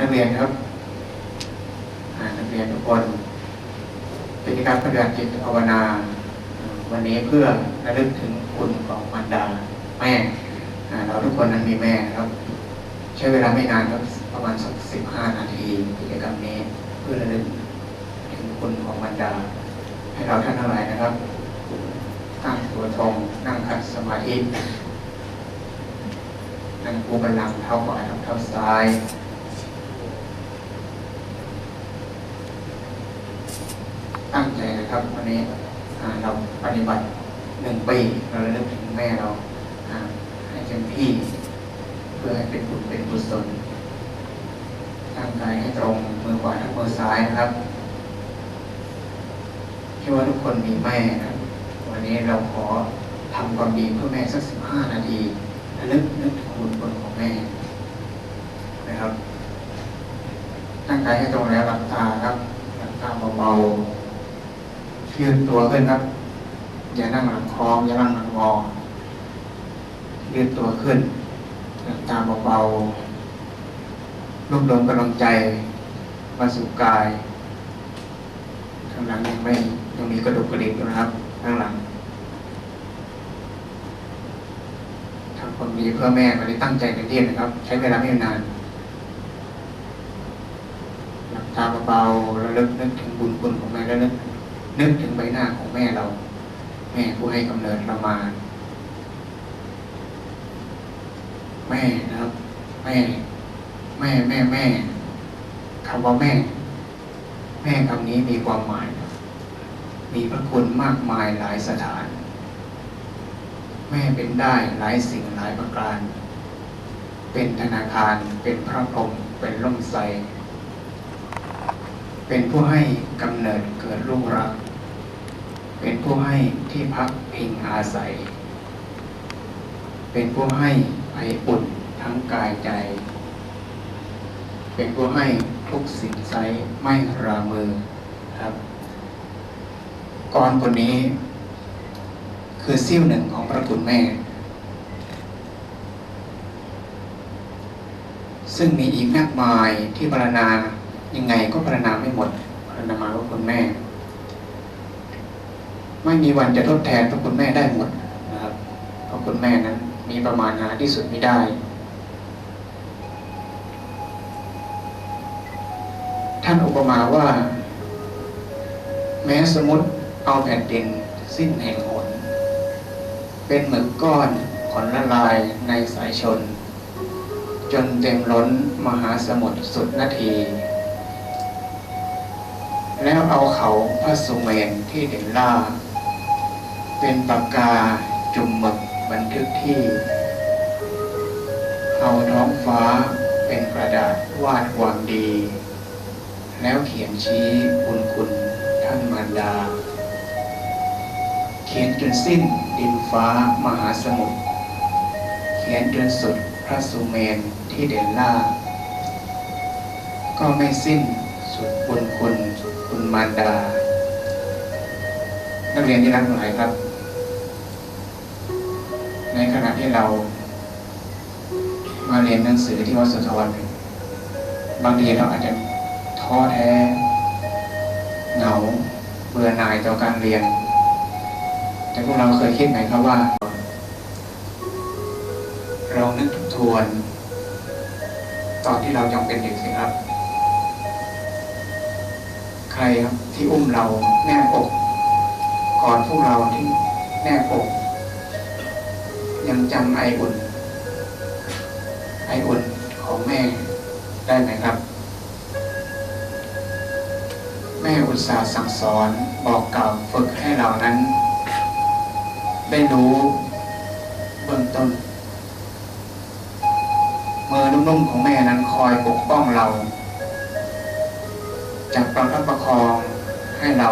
นักเรียนครับนักเรียนทุกคนกิจกรรมปฏิบัติจิตภาวนา วันนี้เพื่อระลึกถึงคุณของมารดาแม่เราทุกคนนั้นมีแม่ครับ ใช้เวลาไม่นานครับประมาณสักสิบห้านาทีกิจกรรมนี้เพื่อระลึกถึงคุณของมารดา ให้เราท่านทั้งหลายนะครับตั้งตัวตรงนั่งขัดสมาธินั่งปูบัลลังเท้าขวาทับเท้าซ้าย ตั้งใจนะ ครับวันนี้เราปฏิบัติหนึ่งปีเราระลึกถึงแม่เราให้เต็มที่เพื่อให้เป็นบุญเป็นกุศลตั้งกายให้ตรงมือขวาทับมือซ้ายนะครับคิดว่าทุกคนมีแม่นะครับวันนี้เราขอทำความดีเพื่อแม่สักสิบห้านาทีระลึกนึกถึงบุญคุณของแม่นะครับตั้งกายให้ตรงแล้วหลับตาครับหลับตาเบาๆ ยืดตัวขึ้นครับ อย่านั่งหลังคอมอย่านั่งหลังงอ ยืดตัวขึ้นหลับตามเบาๆรวบรวมกำลังใจ มาสู่กาย ข้างหลังยังไม่ยังมีกระดูกกระดิกนะครับ ข้างหลังทำความดีเพื่อแม่วันนี้ตั้งใจเป็นที่นะครับ ใช้เวลาไม่นานหลับตาเบาๆแล้วลึกนึกถึงบุญคุณของแม่แล้วนึก นึกถึงใบหน้าของแม่เรา แม่ผู้ให้กำเนิดเรามา แม่นะครับ แม่ แม่แม่แม่คำว่าแม่ แม่คำนี้มีความหมาย มีพระคุณมากมายหลายสถาน แม่เป็นได้หลายสิ่งหลายประการ เป็นธนาคาร เป็นพระพรหมเป็นร่มไทรเป็นผู้ให้กำเนิดเกิดลูกรัก เป็นผู้ให้ที่พักพิงอาศัย เป็นผู้ให้ไออุ่นทั้งกายใจ เป็นผู้ให้ทุกสิ่งใช้ไม่รามือครับก่อนคนนี้ คือซิ่วหนึ่งของพระคุณแม่ ซึ่งมีอีกมากมายที่พรรณนายังไงก็พรรณนาไม่หมดพรรณนามาว่าคุณแม่ ไม่มีวันจะทดแทนพระคุณแม่ได้หมดนะครับเพราะคุณแม่นั้น มีประมาณหาที่สุดไม่ได้ ท่านอุปมาว่า แม้สมมติเอาแผ่นดินสิ้นแห่งหน เป็นเหมือนก้อนผลละลายในสายชน จนเต็มล้นมหาสมุทรสุดนาทีแล้วเอาเขาพระสุเมนที่เด่นล่า เป็นปากกาจุ่มหมึกบันทึกที่ เอาท้องฟ้าเป็นกระดาษวาดความดี แล้วเขียนชี้คุณคุณท่านมารดา เขียนจนสิ้นดินฟ้ามหาสมุทรเขียนจนสุดพระสุเมนที่เด่นล่า ก็ไม่สิ้นสุดบุญคุณคุณมารดา นักเรียนที่รักหลายครับ ขณะที่เรามาเรียนหนังสือที่วัดสุทรบางทีเราอาจจะท้อแท้เหงาเบื่อหน่ายต่อการเรียน แต่พวกเราเคยคิดไหมครับว่า เรานึกทวน ตอนที่เรายังเป็นเด็กสิครับ ใครครับที่อุ้มเราแน่ปกก่อนพวกเราที่แน่ปก ยังจำไออุ่น ไออุ่นของแม่ได้ไหมครับ แม่อุตส่าห์สั่งสอนบอกกล่าวฝึกให้เรานั้น ได้รู้เบื้องต้นมือนุ่มๆของแม่นั้นคอยปกป้องเราจับประคับประคองให้เรา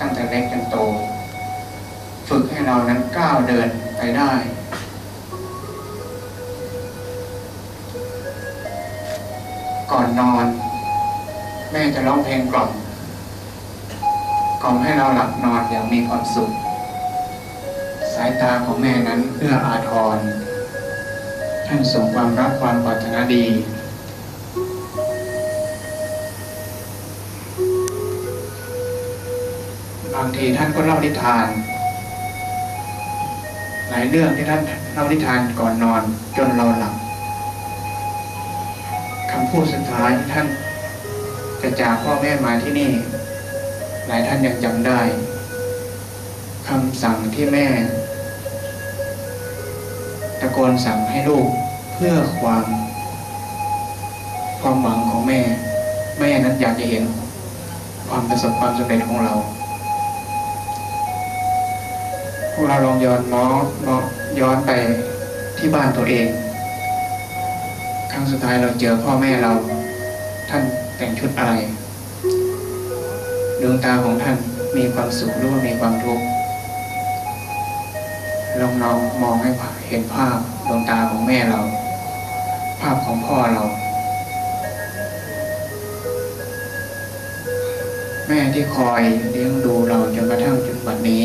ตั้งแต่เล็กจนโต ฝึกให้เรานั้นก้าวเดินไปได้ ก่อนนอน แม่จะร้องเพลงกล่อมกล่อมให้เราหลับนอนอย่างมีความสุข สายตาของแม่นั้นเอื้ออาทรท่านส่งความรักความปรารถนาดีบางทีท่านก็เล่านิทาน หลายเรื่องที่ท่านเล่านิทานก่อนนอนจนเราหลับ คำพูดสุดท้ายท่านจะจากพ่อแม่มาที่นี่ หลายท่านยังจำได้คำสั่งที่แม่ ตะโกนสั่งให้ลูกเพื่อความ ความหวังของแม่ แม่นั้นอยากจะเห็น ความประสบความสำเร็จของเราพวกเราลองย้อนมองย้อนไปที่บ้านตัวเอง งสุดท้ายเราเจอพ่อแม่เรา ท่านแต่งชุดอะไรดวงตาของท่านมีความสุขหรือว่ามีความทุกข์ลองลองมองให้เห็นภาพดวงตาของแม่เรา ภาพของพ่อเรา แม่ที่คอยเลี้ยงดูเราจนกระทั่งจนบัดนี้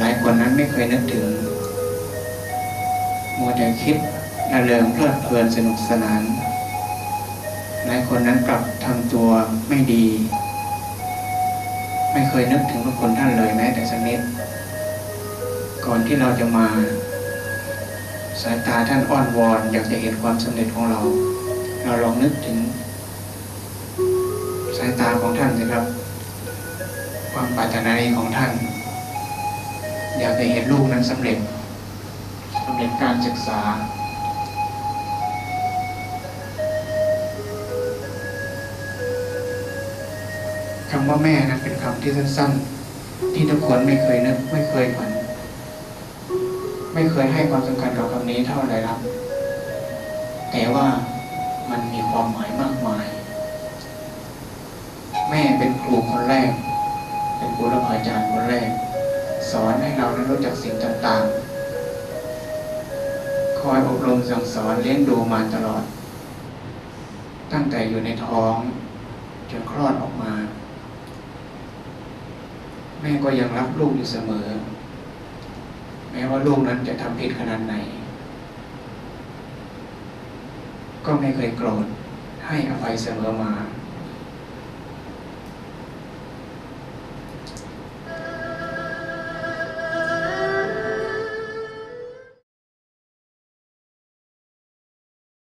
หลายคนนั้นไม่เคยนึกถึงมัวแต่คิด ระเริงเพลิดเพลินสนุกสนาน หลายคนนั้นกลับทำตัวไม่ดี ไม่เคยนึกถึงพระคุณท่านเลยแม้แต่สักนิด ก่อนที่เราจะมา สายตาท่านอ้อนวอนอยากจะเห็นความสำเร็จของเรา เราลองนึกถึง สายตาของท่านสิครับ ความปรารถนาดีของท่าน อยากจะเห็นลูกนั้นสำเร็จสำเร็จการศึกษา คำว่าแม่นั้นเป็นคำที่สั้น ๆ ที่ทุกคนไม่เคยนึกไม่เคยฝัน ไม่เคยให้ความสำคัญกับคำนี้เท่าไหร่ครับ แต่ว่ามันมีความหมายมากมาย แม่เป็นครูคนแรก เป็นครูและอาจารย์คนแรก สอนให้เรานั้นรู้จักสิ่งต่าง ๆ คอยอบรมสั่งสอนเลี้ยงดูมาตลอด ตั้งแต่อยู่ในท้องจนคลอดออกมา ม่ก็ยังรักลูกอยู่เสมอ แม้ว่าลูกนั้นจะทำผิดขนาดไหน ก็ไม่เคยโกรธให้อภัยเสมอมา